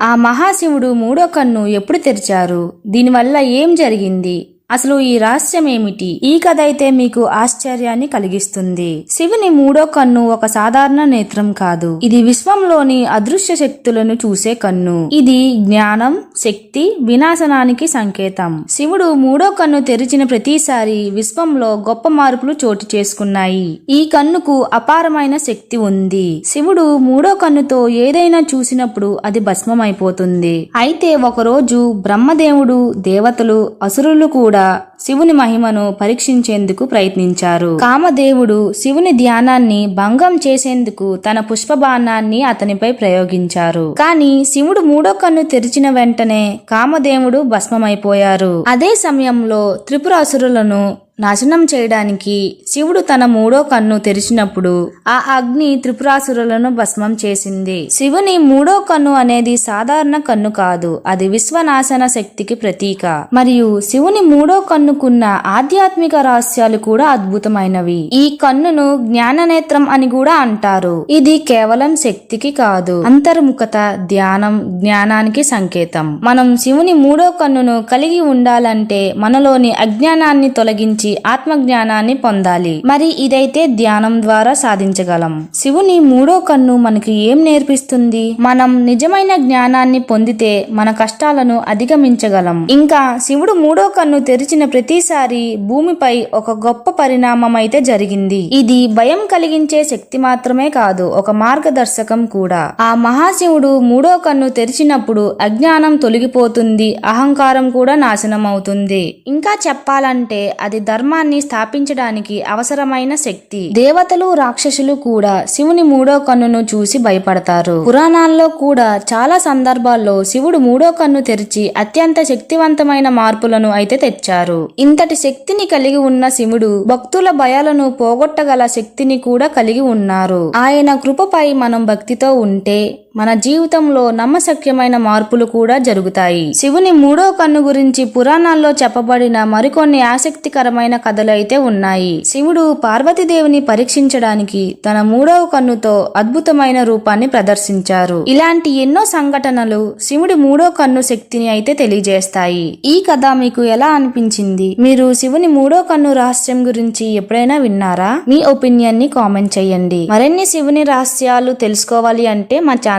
ఆ మహాశివుడు మూడో కన్ను ఎప్పుడు తెరిచారు? దీనివల్ల ఏం జరిగింది? అసలు ఈ రహస్యం ఏమిటి? ఈ కథ అయితే మీకు ఆశ్చర్యాన్ని కలిగిస్తుంది. శివుని మూడో కన్ను ఒక సాధారణ నేత్రం కాదు. ఇది విశ్వంలోని అదృశ్య శక్తులను చూసే కన్ను. ఇది జ్ఞానం శక్తి వినాశనానికి సంకేతం. శివుడు మూడో కన్ను తెరిచిన ప్రతిసారి విశ్వంలో గొప్ప మార్పులు చోటు చేసుకున్నాయి. ఈ కన్నుకు అపారమైన శక్తి ఉంది. శివుడు మూడో కన్నుతో ఏదైనా చూసినప్పుడు అది భస్మమైపోతుంది. అయితే ఒకరోజు బ్రహ్మదేవుడు దేవతలు అసురులు కూడా శివుని మహిమను పరీక్షించేందుకు ప్రయత్నించారు. కామదేవుడు శివుని ధ్యానాన్ని భంగం చేసేందుకు తన పుష్పబాణాన్ని అతనిపై ప్రయోగించారు. కానీ శివుడు మూడో కన్ను తెరిచిన వెంటనే కామదేవుడు భస్మమైపోయారు. అదే సమయంలో త్రిపురాసురులను నాశనం చేయడానికి శివుడు తన మూడో కన్ను తెరిచినప్పుడు ఆ అగ్ని త్రిపురాసురులను భస్మం చేసింది. శివుని మూడో కన్ను అనేది సాధారణ కన్ను కాదు అది విశ్వనాశన శక్తికి ప్రతీక. మరియు శివుని మూడో కన్నుకున్న ఆధ్యాత్మిక రహస్యాలు కూడా అద్భుతమైనవి. ఈ కన్నును జ్ఞాననేత్రం అని కూడా అంటారు. ఇది కేవలం శక్తికి కాదు అంతర్ముఖత ధ్యానం జ్ఞానానికి సంకేతం. మనం శివుని మూడో కన్నును కలిగి ఉండాలంటే మనలోని అజ్ఞానాన్ని తొలగించి ఆత్మజ్ఞానాన్ని పొందాలి. మరి ఇదైతే ధ్యానం ద్వారా సాధించగలం. శివుని మూడో కన్ను మనకి ఏం నేర్పిస్తుంది? మనం నిజమైన జ్ఞానాన్ని పొందితే మన కష్టాలను అధిగమించగలం. ఇంకా శివుడు మూడో కన్ను తెరిచిన ప్రతిసారి భూమిపై ఒక గొప్ప పరిణామం అయితే జరిగింది. ఇది భయం కలిగించే శక్తి మాత్రమే కాదు ఒక మార్గదర్శకం కూడా. ఆ మహాశివుడు మూడో కన్ను తెరిచినప్పుడు అజ్ఞానం తొలగిపోతుంది అహంకారం కూడా నాశనం అవుతుంది ఇంకా చెప్పాలంటే అది ధర్మాన్ని స్థాపించడానికి అవసరమైన శక్తి. దేవతలు రాక్షసులు కూడా శివుని మూడో కన్నును చూసి భయపడతారు. పురాణాల్లో కూడా చాలా సందర్భాల్లో శివుడు మూడో కన్ను తెరిచి అత్యంత శక్తివంతమైన మార్పులను అయితే తెచ్చారు. ఇంతటి శక్తిని కలిగి ఉన్న శివుడు భక్తుల భయాలను పోగొట్టగల శక్తిని కూడా కలిగి ఉన్నారు. ఆయన కృపపై మనం భక్తితో ఉంటే మన జీవితంలో నమ్మశక్యమైన మార్పులు కూడా జరుగుతాయి. శివుని మూడో కన్ను గురించి పురాణాల్లో చెప్పబడిన మరికొన్ని ఆసక్తికరమైన కథలు అయితే ఉన్నాయి. శివుడు పార్వతీదేవిని పరీక్షించడానికి తన మూడవ కన్నుతో అద్భుతమైన రూపాన్ని ప్రదర్శించారు. ఇలాంటి ఎన్నో సంఘటనలు శివుడి మూడో కన్ను శక్తిని అయితే తెలియజేస్తాయి. ఈ కథ మీకు ఎలా అనిపించింది? మీరు శివుని మూడో కన్ను రహస్యం గురించి ఎప్పుడైనా విన్నారా? మీ ఒపీనియన్ని కామెంట్ చేయండి. మరిన్ని శివుని రహస్యాలు తెలుసుకోవాలి అంటే మా ఛానల్